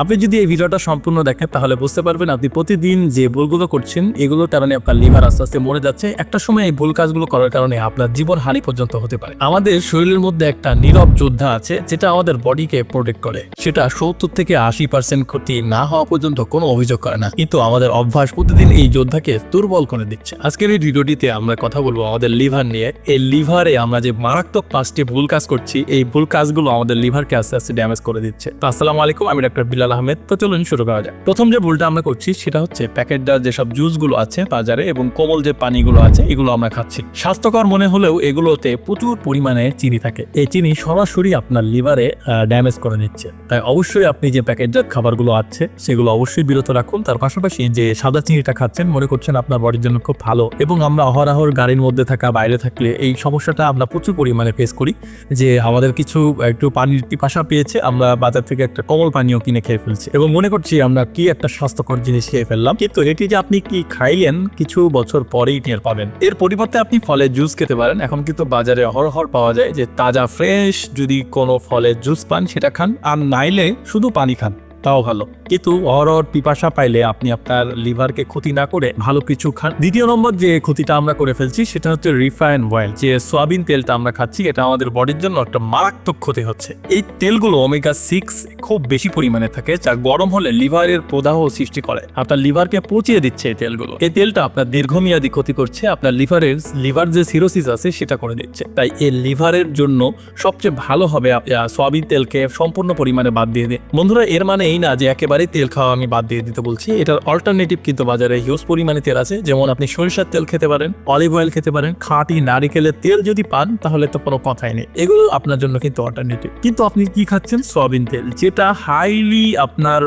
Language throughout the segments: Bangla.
আপনি যদি এই ভিডিওটা সম্পূর্ণ দেখেন, তাহলে বুঝতে পারবেন আপনি প্রতিদিন যে ভুলগুলো করছেন, এগুলোর কারণে আপনার লিভার আস্তে আস্তে মরে যাচ্ছে। একটা সময় এই ভুল কাজগুলো করার কারণে আপনার জীবন হানি পর্যন্ত হতে পারে। আমাদের শরীরের মধ্যে একটা নীরব যোদ্ধা আছে, যেটা আমাদের বডিকে প্রোটেক্ট করে। সেটা সত্তর থেকে আশি পার্সেন্ট ক্ষতি না হওয়া পর্যন্ত কোনো অভিযোগ করে না। কিন্তু আমাদের অভ্যাস প্রতিদিন এই যোদ্ধাকে দুর্বল করে দিচ্ছে। আজকের এই ভিডিওটিতে আমরা কথা বলব আমাদের লিভার নিয়ে। এই লিভারে আমরা যে মারাত্মক পাঁচটি ভুল কাজ করছি, এই ভুল কাজগুলো আমাদের লিভারকে আস্তে আস্তে ড্যামেজ করে দিচ্ছে। তো আসসালামু আলাইকুম, আমি ডাক্তার বিলাল আহমেদ। তো চলুন শুরু করা যাক। প্রথম যে ভুলটা আমরা করছি, সেটা হচ্ছে প্যাকেটদার যেসব জুসগুলো আছে বাজারে এবং কোমল যে পানিগুলো আছে, এগুলো আমরা খাচ্ছি। স্বাস্থ্যকর মনে হলেও এগুলোতে প্রচুর পরিমাণে চিনি থাকে। এই চিনি সরাসরি আপনার লিভারে ড্যামেজ করে নিচ্ছে। তাই অবশ্যই আপনি যে প্যাকেটজাত খাবারগুলো আছে, সেগুলো অবশ্যই বিরত রাখুন। তার পাশাপাশি যে সাদা চিনিটা খাচ্ছেন, মনে করছেন আপনার বডির জন্য খুব ভালো এবং আমরা অহরহর গাড়ির মধ্যে থাকা, বাইরে থাকলে এই সমস্যাটা আমরা প্রচুর পরিমাণে ফেস করি। যে আমাদের কিছু একটু পানির পিপাসা পেয়েছে, আমরা বাজার থেকে একটা কমল পানীয় কিনে খেয়ে ফেলছি। এবং মনে করছি আমরা কি একটা স্বাস্থ্যকর জিনিস খেয়ে ফেললাম। কিন্তু এটি যে আপনি কি খাইলেন, কিছু বছর পরেই টের পাবেন। এর পরিবর্তে আপনি ফলের জুস খেতে পারেন। এখন কিন্তু বাজারে অহরহর পাওয়া যায় যে, তাজা ফ্রেশ যদি কোনো ফলের জুস পান, সেটা খান। আর নাইলে শুধু পানি খান। তাও ভালো। কিন্তু অহরহর পিপাসা পাইলে আপনি আপনার লিভারকে ক্ষতি না করে ভালো কিছু খান। দ্বিতীয় নম্বর যে ক্ষতিটা আমরা করে ফেলছি, সেটা হচ্ছে রিফাইন অয়েল। যে সোয়াবিন তেলটা আমরা খাচ্ছি, এটা আমাদের বডির জন্য একটা মারাত্মক ক্ষতি হচ্ছে। এই তেলগুলো ওমেগা সিক্স খুব বেশি পরিমাণে থাকে, যা গরম হলে লিভারের প্রদাহ সৃষ্টি করে। আপনার লিভারকে পচিয়ে দিচ্ছে এই তেলগুলো। এই তেলটা আপনার দীর্ঘমেয়াদী ক্ষতি করছে, আপনার লিভারের, লিভার যে সিরোসিস আছে, সেটা করে দিচ্ছে। তাই এই লিভারের জন্য সবচেয়ে ভালো হবে সোয়াবিন তেলকে সম্পূর্ণ পরিমাণে বাদ দিয়ে দিন বন্ধুরা, এর মানে এই না যে একেবারেই তেল খাওয়া আমি বাদ দিয়ে দিতে বলছি। এটার অল্টারনেটিভ কিন্তু বাজারে হিউজ পরিমাণে তেল আছে। যেমন আপনি সরিষার তেল খেতে পারেন অলিভ অয়েল খেতে পারেন, খাঁটি নারিকেলের তেল যদি পান, তাহলে তো কোনো কথাই নেই। এগুলো আপনার জন্য কিন্তু অল্টারনেটিভ কিন্তু আপনি কি খাচ্ছেন? সয়াবিন তেল, যেটা হাইলি আপনার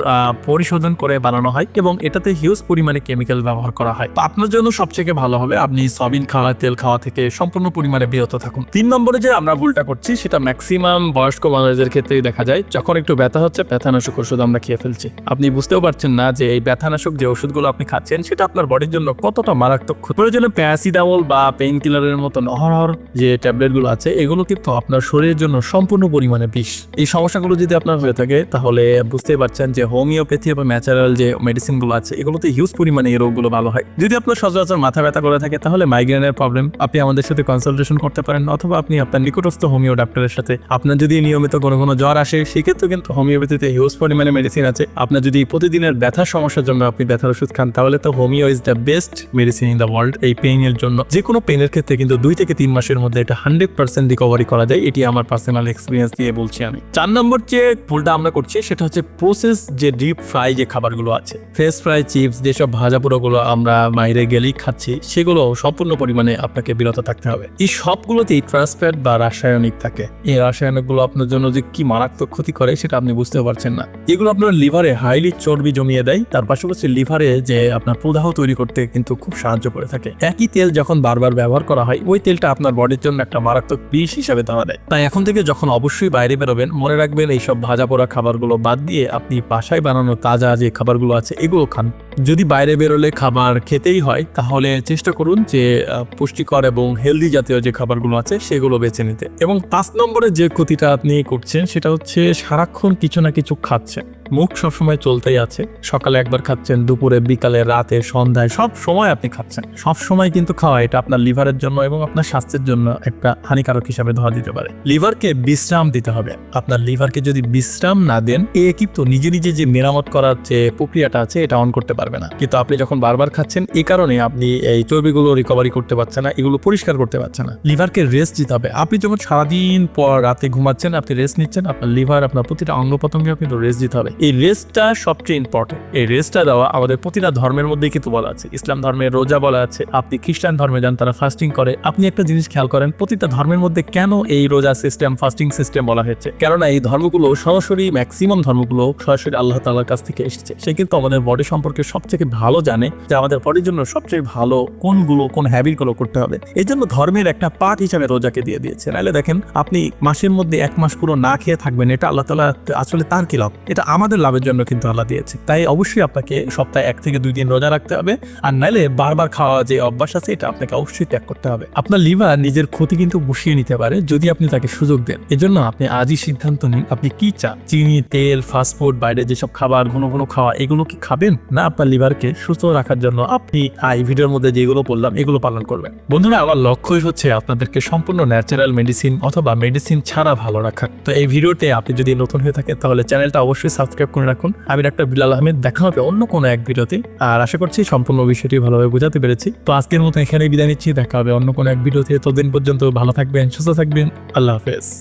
পরিশোধন করে বানানো হয় এবং এটাতে হিউজ পরিমাণে কেমিক্যাল ব্যবহার করা হয়। আপনার জন্য সবথেকে ভালো হবে, আপনি সয়াবিন খাওয়া, তেল খাওয়া থেকে সম্পূর্ণ পরিমাণে বিরত থাকুন। তিন নম্বরে যে আমরা ভুলটা করছি, সেটা ম্যাক্সিমাম বয়স্ক মানুষদের ক্ষেত্রেই দেখা যায়। যখন একটু ব্যথা হচ্ছে, ব্যথানাশক ওষুধ খেয়ে ফেলছি। আপনি বুঝতেও পারছেন না যে এই ব্যথানাশক যে ওষুধগুলো আপনি খাচ্ছেন, সেটা আপনার বডির জন্য কতটা মারাত্মক। প্রয়োজনে প্যারাসিটামল বা পেইন কিলারের মতো অহরহর যে ট্যাবলেটগুলো আছে, এগুলো কিন্তু আপনার শরীরের জন্য সম্পূর্ণ পরিমাণে বিষ। এই সমস্যাগুলো যদি আপনার হয়ে থাকে, তাহলে বুঝতেই পারছেন যে হোমিওপ্যাথি এবং ন্যাচারাল যে মেডিসিনগুলো আছে, এগুলোতে হিউজ পরিমাণে এই রোগগুলো ভালো হয়। যদি আপনার সচরাচর মাথা ব্যথা করে থাকে, তাহলে মাইগ্রেনের প্রবলেম আপনি আমাদের সাথে কনসালটেশন করতে পারেন, অথবা আপনি আপনার নিকটস্থ হোমিও ডাক্তারের সাথে। আপনার যদি নিয়মিত কোনো কোনো জ্বর আসে সেক্ষেত্রে কিন্তু হোমিওপ্যাথিতে হিউজ পরিমাণে মেডিসিন আছে। আপনার যদি প্রতিদিনের ব্যথার সমস্যার জন্য আপনি ব্যথার ওষুধ খান, তাহলে তো homeo is the best medicine in the world এই পেইনের জন্য। যে কোনো পেইনের ক্ষেত্রে কিন্তু দুই থেকে তিন মাসের মধ্যে এটা হান্ড্রেড পার্সেন্ট রিকভারি করা যায়। এটি আমার পার্সোনাল এক্সপিরিয়েন্স দিয়ে বলছি আমি। চার নম্বর যে ভুলটা আমরা করছি, সেটা হচ্ছে প্রসেস যে ডিপ ফ্রাই যে খাবারগুলো আছে। ফ্রেশ ফ্রাই চিপস যেসব ভাজা পোড়াগুলো আমরা বাইরে গেলেই খাচ্ছি, সেগুলো সম্পূর্ণ পরিমাণে আপনাকে বিরত থাকতে হবে। এই সবগুলোতেই ট্রান্সফ্যাট বা রাসায়নিক থাকে। এই রাসায়নিকগুলো আপনার জন্য যে কি মারাত্মক ক্ষতি করে, সেটা আপনি বুঝতে পারছেন না। এগুলো আপনার লিভারে হাইলি চর্বি জমিয়ে দেয়, তার পাশাপাশি লিভারে যে আপনার প্রদাহ তৈরি করতে কিন্তু খুব সাহায্য করে থাকে। একই তেল যখন বারবার ব্যবহার করা হয়, ওই তেলটা আপনার বডির জন্য একটা মারাত্মক বিষ হিসাবে ধরা দেয়। তাই এখন থেকে যখন অবশ্যই বাইরে বেরোবেন, মনে রাখবেন এইসব ভাজা পোড়া খাবারগুলো বাদ দিয়ে আপনি বাসায় বানানো তাজা যে খাবারগুলো আছে, এগুলো খান। যদি বাইরে বেরোলে খাবার খেতেই হয়, তাহলে চেষ্টা করুন যে পুষ্টিকর এবং হেলদি জাতীয় যে খাবারগুলো আছে, সেগুলো বেছে নিতে। এবং পাঁচ নম্বরে যে ক্ষতিটা আপনি করছেন, সেটা হচ্ছে সারাক্ষণ কিছু না কিছু খাচ্ছেন। মুখ সবসময় চলতেই আছে। সকালে একবার খাচ্ছেন, দুপুরে, বিকালে, রাতে, সন্ধ্যায়, সব সময় আপনি খাচ্ছেন। সব সময় কিন্তু খাওয়া এটা আপনার লিভারের জন্য এবং আপনার স্বাস্থ্যের জন্য একটা হানিকারক হিসাবে ধরা দিতে পারে। লিভারকে বিশ্রাম দিতে হবে। আপনার লিভারকে যদি বিশ্রাম না দেন, এ কিন্তু নিজে নিজে যে মেরামত করার যে প্রক্রিয়াটা আছে, এটা অন করতে পারবে না। কিন্তু আপনি যখন বারবার খাচ্ছেন, এ কারণে আপনি এই চর্বিগুলো রিকভারি করতে পারছেন না, এগুলো পরিষ্কার করতে পারছেন না। লিভারকে রেস্ট দিতে হবে। আপনি যখন সারাদিন পর রাতে ঘুমাচ্ছেন, আপনি রেস্ট নিচ্ছেন, আপনার লিভার আপনার প্রতিটা অঙ্গ প্রত্যঙ্গে কিন্তু রেস্ট দিতে হবে। এই রেস্টটা সবচেয়ে ইম্পর্টেন্ট এই রেস্টটা দেওয়া আমাদের প্রতিটা ধর্মের মধ্যেই কিন্তু বলা আছে। ইসলাম ধর্মের রোজা বলা আছে। আপনি খ্রিস্টান ধর্মে যান, তারা ফাস্টিং করে। আপনি একটা জিনিস খেয়াল করেন, প্রতিটা ধর্মের মধ্যে কেন এই রোজা সিস্টেম ফাস্টিং সিস্টেম বলা হয়েছে? কেননা এই ধর্মগুলো সরাসরি ম্যাক্সিমাম ধর্মগুলো সরাসরি আল্লাহ তাআলার কাছ থেকে এসেছে। সে কিন্তু আমাদের বডি সম্পর্কে সবথেকে ভালো জানে যে আমাদের বডির জন্য সবচেয়ে ভালো কোনগুলো, কোন হ্যাবিটগুলো করতে হবে। এই জন্য ধর্মের একটা পার্ট হিসাবে রোজাকে দিয়ে দিয়েছে। নাহলে দেখেন, আপনি মাসের মধ্যে এক মাস পুরো না খেয়ে থাকবেন, এটা আল্লাহ তালা আসলে তার কি লাভ? এটা আমার আমাদের লাভের জন্য কিন্তু আল্লাহ দিয়েছে। তাই অবশ্যই আপনাকে সপ্তাহে এক থেকে দুই দিন রোজা রাখতে হবে। আর নাইলে বারবার খাওয়া যে অভ্যাস আছে, এটা আপনাকে অবশ্যই ত্যাগ করতে হবে। আপনার লিভার নিজের ক্ষতি কিন্তু বসিয়ে নিতে পারে যদি আপনি তাকে সুযোগ দেন। এজন্য আপনি আজই সিদ্ধান্ত নিন, আপনি কি চান? চিনি, তেল ফাস্টফুড বাইরে যেসব খাবার, ঘন ঘন খাওয়া, এগুলো কি খাবেন? না, আপনার লিভারকে সুস্থ রাখার জন্য আপনি এই ভিডিওর মধ্যে যেগুলো বললাম, এগুলো পালন করবেন। বন্ধুরা, আমার লক্ষ্যই হচ্ছে আপনাদেরকে সম্পূর্ণ ন্যাচারাল মেডিসিন অথবা মেডিসিন ছাড়া ভালো রাখা তো এই ভিডিওতে আপনি যদি নতুন হয়ে থাকেন, তাহলে চ্যানেলটা অবশ্যই সাবস্ক্রাইব করে রাখুন। আমি ডাক্তার বিলাল আহমেদ, দেখা হবে অন্য কোনো এক ভিডিওতে। আর আশা করছি সম্পূর্ণ বিষয়টি ভালোভাবে বোঝাতে পেরেছি। তো আজকের মতো এখানে বিদায় নিচ্ছি, দেখা হবে অন্য কোনো এক ভিডিওতে। ততদিন পর্যন্ত ভালো থাকবেন, সুস্থ থাকবেন। আল্লাহ হাফেজ।